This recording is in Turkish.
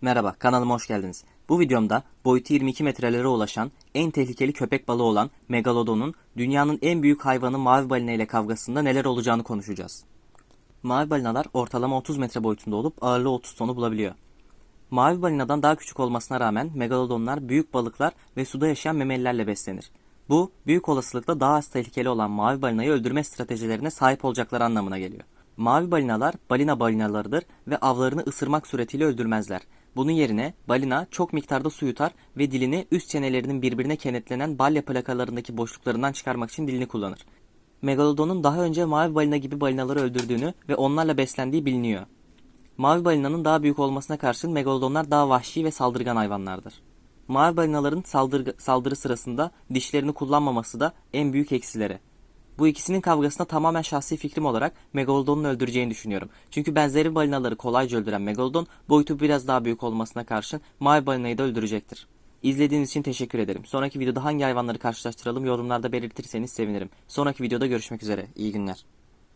Merhaba, kanalıma hoş geldiniz. Bu videomda boyutu 22 metrelere ulaşan en tehlikeli köpek balığı olan Megalodon'un dünyanın en büyük hayvanı mavi balina ile kavgasında neler olacağını konuşacağız. Mavi balinalar ortalama 30 metre boyutunda olup ağırlığı 30 tonu bulabiliyor. Mavi balinadan daha küçük olmasına rağmen megalodonlar büyük balıklar ve suda yaşayan memelilerle beslenir. Bu, büyük olasılıkla daha az tehlikeli olan mavi balinayı öldürme stratejilerine sahip olacakları anlamına geliyor. Mavi balinalar balina balinalarıdır ve avlarını ısırmak suretiyle öldürmezler. Bunun yerine balina çok miktarda su yutar ve dilini üst çenelerinin birbirine kenetlenen balya plakalarındaki boşluklarından çıkarmak için dilini kullanır. Megalodon'un daha önce mavi balina gibi balinaları öldürdüğünü ve onlarla beslendiği biliniyor. Mavi balinanın daha büyük olmasına karşın megalodonlar daha vahşi ve saldırgan hayvanlardır. Mavi balinaların saldırı, sırasında dişlerini kullanmaması da en büyük eksileri. Bu ikisinin kavgasına tamamen şahsi fikrim olarak Megalodon'un öldüreceğini düşünüyorum. Çünkü benzeri balinaları kolayca öldüren Megalodon boyutu biraz daha büyük olmasına karşın mavi balinayı da öldürecektir. İzlediğiniz için teşekkür ederim. Sonraki videoda hangi hayvanları karşılaştıralım yorumlarda belirtirseniz sevinirim. Sonraki videoda görüşmek üzere. İyi günler.